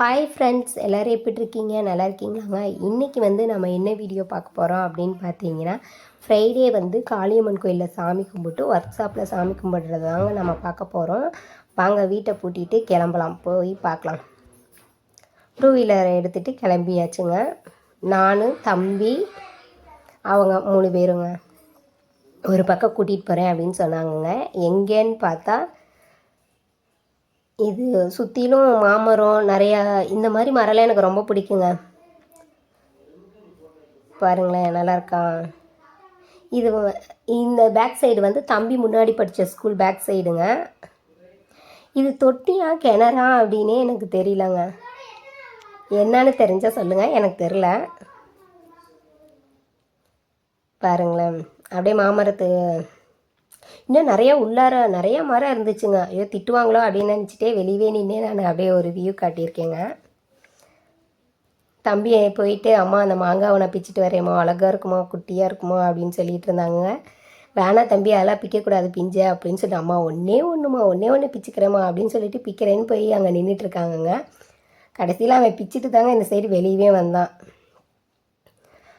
Hi friends எல்லோரும் எப்படி இருக்கீங்க? நல்லா இருக்கீங்களாங்க? இன்றைக்கி வந்து நம்ம என்ன வீடியோ பார்க்க போகிறோம் அப்படின்னு பார்த்தீங்கன்னா ஃப்ரைடே வந்து காளியம்மன் கோயிலில் சாமி கும்பிட்டு ஒர்க் ஷாப்பில் சாமி கும்பிட்றது தாங்க நம்ம பார்க்க போகிறோம் வாங்க வீட்டை பூட்டிட்டு கிளம்பலாம். போய் பார்க்கலாம். டூ வீலரை எடுத்துகிட்டு கிளம்பியாச்சுங்க. நான் தம்பி அவங்க மூணு பேருங்க. ஒரு பக்கம் கூட்டிகிட்டு போகிறேன் அப்படின்னு சொன்னாங்கங்க. எங்கேன்னு பார்த்தா இது சுற்றிலும் மாமரம் நிறையா இந்த மாதிரி மரம்லாம் எனக்கு ரொம்ப பிடிக்குங்க. பாருங்களேன் நல்லா இது இந்த பேக் சைடு வந்து தம்பி முன்னாடி படித்த ஸ்கூல் பேக் சைடுங்க இது தொட்டியா கிணறா அப்படின்னே எனக்கு தெரியலங்க. என்னன்னு தெரிஞ்சால் சொல்லுங்கள் எனக்கு தெரில பாருங்களேன் அப்படியே மாமரத்து இன்னும் நிறையா உள்ளார நிறைய மரம் இருந்துச்சுங்க. ஐயோ திட்டுவாங்களோ அப்படின்னு நினச்சிட்டே வெளியவே நின்று நான். அப்படியே ஒரு வியூ காட்டியிருக்கேங்க. தம்பி போயிட்டு அம்மா அந்த மாங்காவை நான் பிச்சுட்டு வரேம்மா. அழகாக இருக்குமா? குட்டியாக இருக்குமா? அப்படின்னு சொல்லிட்டு இருந்தாங்க. வேணாம் தம்பி அதெல்லாம் பிக்கக்கூடாது பிஞ்ச அப்படின்னு சொல்லிட்டு அம்மா ஒன்றே ஒன்றுமா ஒன்றே ஒன்று பிச்சுக்கிறேம்மா. அப்படின்னு சொல்லிட்டு பிக்கிறேன்னு போய் அங்கே நின்றுட்டு இருக்காங்கங்க. கடைசியில் அவன் பிச்சுட்டு தாங்க இந்த சைடு வெளியவே வந்தான்.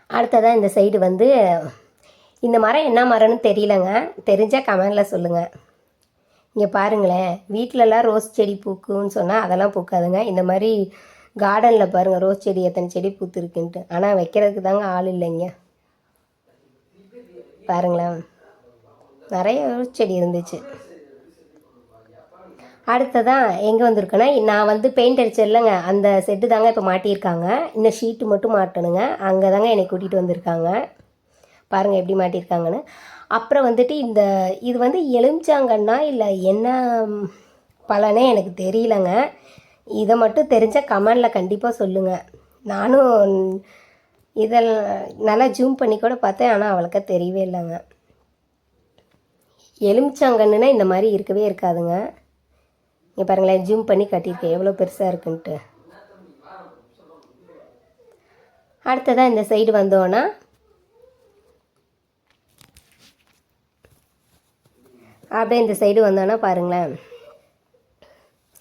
அடுத்ததாக இந்த சைடு வந்து இந்த மரம் என்ன மரம்னு தெரியலங்க. தெரிஞ்சால் கமெண்டில் சொல்லுங்கள் இங்கே பாருங்களேன். வீட்டிலலாம் ரோஸ் செடி பூக்குன்னு சொன்னால் அதெல்லாம் பூக்காதுங்க. இந்த மாதிரி கார்டனில் பாருங்கள் ரோஸ் செடி எத்தனை செடி பூத்துருக்குன்ட்டு. ஆனால் வைக்கிறதுக்கு தாங்க ஆள் இல்லைங்க. பாருங்களேன். நிறைய ரோஸ் செடி இருந்துச்சு. அடுத்ததாக எங்கே வந்திருக்கேன்னா நான் வந்து பெயிண்ட் அடிச்சேன் இல்லைங்க. அந்த செட்டு தாங்க இப்போ மாட்டியிருக்காங்க. இன்னும் ஷீட்டு மட்டும் மாட்டணுங்க. அங்கே தாங்க என்னை கூட்டிகிட்டு வந்திருக்காங்க. பாருங்கள் எப்படி மாட்டியிருக்காங்கன்னு அப்புறம் வந்துட்டு இந்த இது வந்து எலுமிச்சாங்கன்னா இல்லை என்ன பலனே எனக்கு தெரியலங்க. இதை மட்டும் தெரிஞ்சால் கமெண்டில் கண்டிப்பாக சொல்லுங்கள் நானும் இதில் நல்லா ஜூம் பண்ணி கூட பார்த்தேன் ஆனால் அவளுக்கா தெரியவே இல்லைங்க. எலுமிச்சாங்கன்னுனா இந்த மாதிரி இருக்கவே இருக்காதுங்க. இங்கே பாருங்களேன் ஜூம் பண்ணி கட்டியிருக்கேன் எவ்வளோ பெருசாக இருக்குன்ட்டு. அடுத்ததாக இந்த சைடு வந்தோன்னா அப்படியே இந்த சைடு வந்தோன்னா பாருங்களேன்.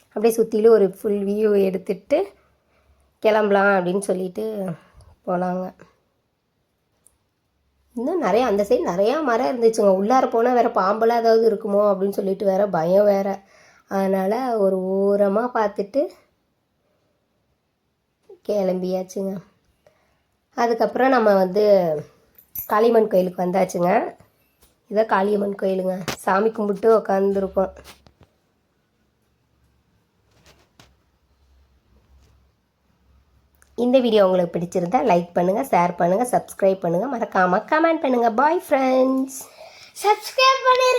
அப்படியே சுற்றிலும் ஒரு ஃபுல் வியூ எடுத்துட்டு கிளம்பலாம் அப்படின்னு சொல்லிட்டு போனாங்க. இன்னும் நிறையா அந்த சைடு நிறையா மரம் இருந்துச்சுங்க. உள்ளார போனால் வேறு பாம்பெல்லாம் ஏதாவது இருக்குமோ அப்படின்னு சொல்லிட்டு வேறு பயம் வேறு. அதனால் ஒரு ஓரமாக பார்த்துட்டு கிளம்பியாச்சுங்க. அதுக்கப்புறம் நம்ம வந்து காளியம்மன் கோயிலுக்கு வந்தாச்சுங்க. இதான் காளியம்மன் கோயிலுங்க. சாமி கும்பிட்டு உக்காந்துருக்கோம். இந்த வீடியோ உங்களுக்கு பிடிச்சிருந்தா லைக் பண்ணுங்கள் ஷேர் பண்ணுங்கள் சப்ஸ்கிரைப் பண்ணுங்கள் மறக்காமல் கமெண்ட் பண்ணுங்கள் பாய் ஃப்ரெண்ட்ஸ் சப்ஸ்கிரைப் பண்ணிருங்க.